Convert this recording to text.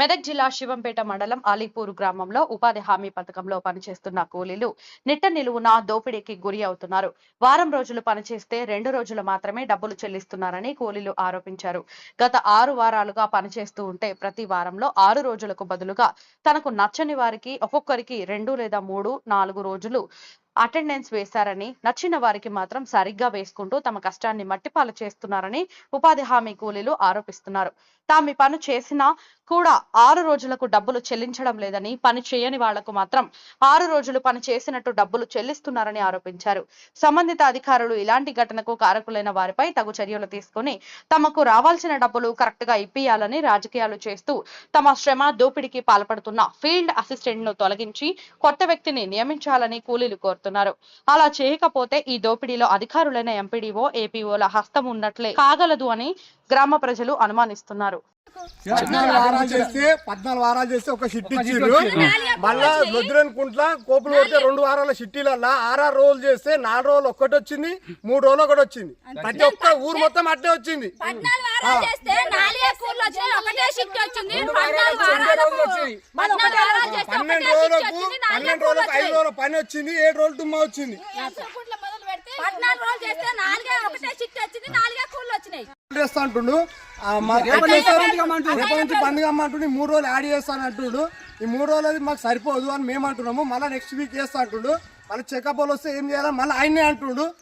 మెదక్ జిల్లా శివంపేట మండలం అలీపూర్ గ్రామంలో ఉపాధి హామీ పథకంలో పనిచేస్తున్న కూలీలు నిట్ట నిలువున దోపిడీకి గురి అవుతున్నారు. వారం రోజులు పనిచేస్తే రెండు రోజులు మాత్రమే డబ్బులు చెల్లిస్తున్నారని కూలీలు ఆరోపించారు. గత ఆరు వారాలుగా పనిచేస్తూ ఉంటే ప్రతి వారంలో ఆరు రోజులకు బదులుగా తనకు నచ్చని వారికి ఒక్కొక్కరికి రెండు లేదా మూడు నాలుగు రోజులు అటెండెన్స్ వేశారని నచ్చిన వారికి మాత్రం సరిగ్గా వేసుకుంటూ తమ కష్టాన్ని మట్టిపాలు చేస్తున్నారని ఉపాధి హామీ కూలీలు ఆరోపిస్తున్నారు. తాము పని చేసినా కూడా ఆరు రోజులకు డబ్బులు చెల్లించడం లేదని పని చేయని వాళ్ళకు మాత్రం ఆరు రోజులు పని చేసినట్టు డబ్బులు చెల్లిస్తున్నారని ఆరోపించారు. సంబంధిత అధికారులు ఇలాంటి ఘటనకు కారకులైన వారిపై తగు చర్యలు తీసుకుని తమకు రావాల్సిన డబ్బులు కరెక్ట్గా ఇప్పియాలని రాజకీయాలు చేస్తూ తమ శ్రమ దోపిడీకి పాల్పడుతున్న ఫీల్డ్ అసిస్టెంట్ను తొలగించి కొత్త వ్యక్తిని నియమించాలని కూలీలు కోరుతున్నారు. అలా చేయకపోతే ఈ దోపిడీలో అధికారులైన ఎంపీడీఓ ఏపీఓల హస్తం ఉన్నట్లే కాగలదు అని గ్రామ ప్రజలు అనుమానిస్తున్నారు. పద్నాలుగు వారాలు చేస్తే పద్నాలుగు వారాలు చేస్తే ఒక షిట్ ఇచ్చిర్రు మళ్ళా రుద్రన్ కుంట్ల కోపులు కొడితే రెండు వారాల షిట్టీలల్లా ఆరారు రోజులు చేస్తే నాలుగు రోజులు ఒక్కటి వచ్చింది మూడు రోజులు ఒకటి వచ్చింది. ప్రతి ఒక్క ఊరు మొత్తం అట్లే వచ్చింది. పన్నెండు రోజులకు పన్నెండు రోజులకు ఐదు రోజుల పని వచ్చింది. ఏడు రోజులు తుమ్మ వచ్చింది. పద్నాలుగు రోజులు చేస్తే నాలుగే ఒకటే షిఫ్ట్ వచ్చింది. నాలుగే కూర్లు వచ్చినాయి. చేస్తా అంటుండు. ఆ, మా- రేపటి నుంచి బంద్ కమ్మంటుండు ఈ మూడు రోజులు యాడ్ చేస్తాను అంటుండు. ఈ మూడు రోజులు అది మాకు సరిపోదు అని మేము అంటున్నాము. మళ్ళీ నెక్స్ట్ వీక్ చేస్తా అంటుండు. మళ్ళీ చెకప్ వస్తే ఏం చేయాలి? మళ్ళీ ఆయనే అంటుండు.